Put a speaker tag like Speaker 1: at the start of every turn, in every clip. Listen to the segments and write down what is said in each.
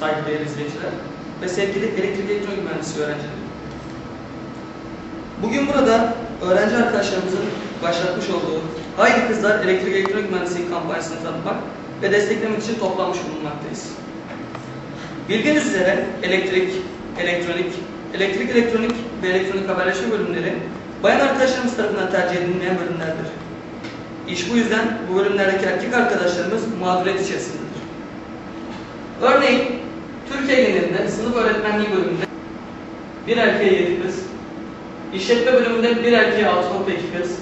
Speaker 1: saygıdeğer izleyiciler ve sevgili elektrik elektronik mühendisliği öğrencileri. Bugün burada öğrenci arkadaşlarımızın başlatmış olduğu Haydi Kızlar Elektrik Elektronik Mühendisliği kampanyasını tanıtmak ve desteklemek için toplanmış bulunmaktayız. Bildiğiniz üzere elektrik, elektronik, elektrik elektronik ve elektronik haberleşme bölümleri bayan arkadaşlarımız tarafından tercih edilmeyen bölümlerdir. İş bu yüzden bu bölümlerdeki erkek arkadaşlarımız mağduriyet içerisindedir. Örneğin sınıf öğretmenliği bölümünde. Bir erkeğe yedi kız, işletme bölümünde bir erkeğe 6.2 kız,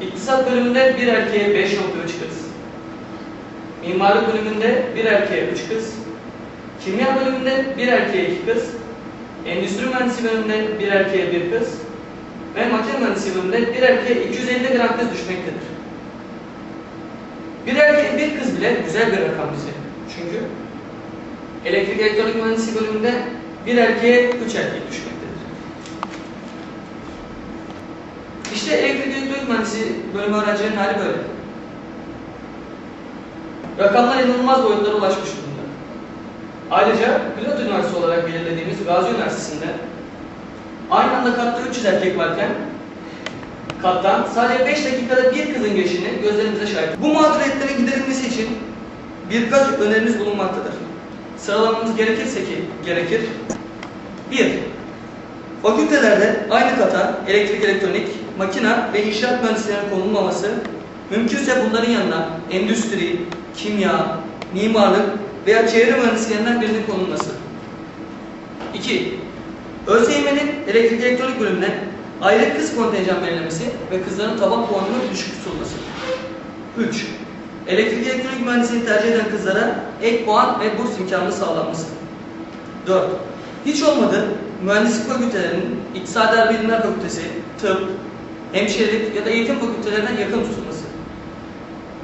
Speaker 1: iktisat bölümünde bir erkeğe 5.3 kız, mimarlık bölümünde bir erkeğe 3 kız, kimya bölümünde bir erkeğe 2 kız, endüstri mühendisliği bölümünde bir erkeğe 1 kız. Ve makine mühendisliği bölümünde bir erkeğe 250 gram kız düşmektedir. Bir erkeğe bir kız bile güzel bir rakam bize. Çünkü elektrik elektronik mühendisliği bölümünde bir erkeğe 3 erkek düşmektedir. İşte elektrik elektronik mühendisliği bölümü öğrencilerin hali böyle. Rakamlar inanılmaz boyutlara ulaşmış durumda. Ayrıca pilot üniversitesi olarak belirlediğimiz Gazi Üniversitesi'nde aynı anda katta 300 erkek varken kattan sadece 5 dakikada bir kızın geçtiğini gözlerimize şahit. Bu mağduriyetlerin giderilmesi için birkaç önerimiz bulunmaktadır. Sıralamamız gerekirse ki gerekir. 1. Fakültelerde aynı kata elektrik, elektronik, makina ve inşaat mühendislerinin konulmaması, mümkünse bunların yanına endüstri, kimya, mimarlık veya çevre mühendislerinden birinin konulması. 2. ÖSYM'nin elektrik elektronik bölümüne ayrı kız kontenjan belirlemesi ve kızların taban puanının düşük tutulması. 3. Elektrik elektronik mühendisliğini tercih eden kızlara ek puan ve burs imkanı sağlanması. 4. Hiç olmadı mühendislik fakültelerinin İktisadi Bilimler Fakültesi, tıp, hemşirelik ya da eğitim fakültelerine yakın tutulması.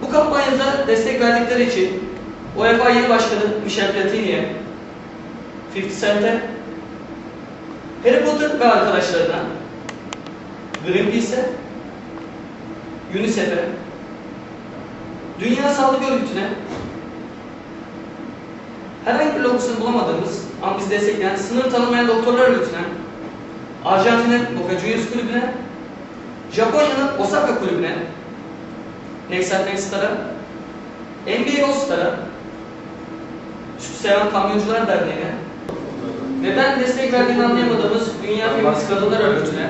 Speaker 1: Bu kampanyada destek verdikleri için UEFA Yeni Başkanı Michel Platini'ye, 50 Cent'e, Harry Potter ve arkadaşlarına, Greenpeace'e, UNICEF'e, Dünya Sağlık Örgütü'ne, herhangi bir logosunu bulamadığımız ama bizi destekleyen sınır tanımayan doktorlar örgütüne, Arjantin'in Boca Juniors kulübüne, Japonya'nın Osaka kulübüne, Nexat Next'lara, NBA All-Star'a, Seven Kamyoncular Derneği'ne, neden destek verdiğini anlayamadığımız Dünya Feminist Kadınlar Örgütü'ne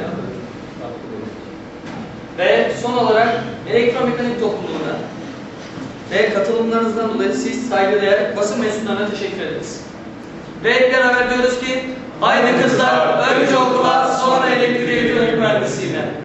Speaker 1: ve son olarak elektromekanik topluluğuna ve katılımlarınızdan dolayı siz saygıdeğer basın mensuplarına teşekkür ederiz. Ve hep beraber diyoruz ki haydi kızlar önce okula sonra elektrik elektronik mühendisliğine.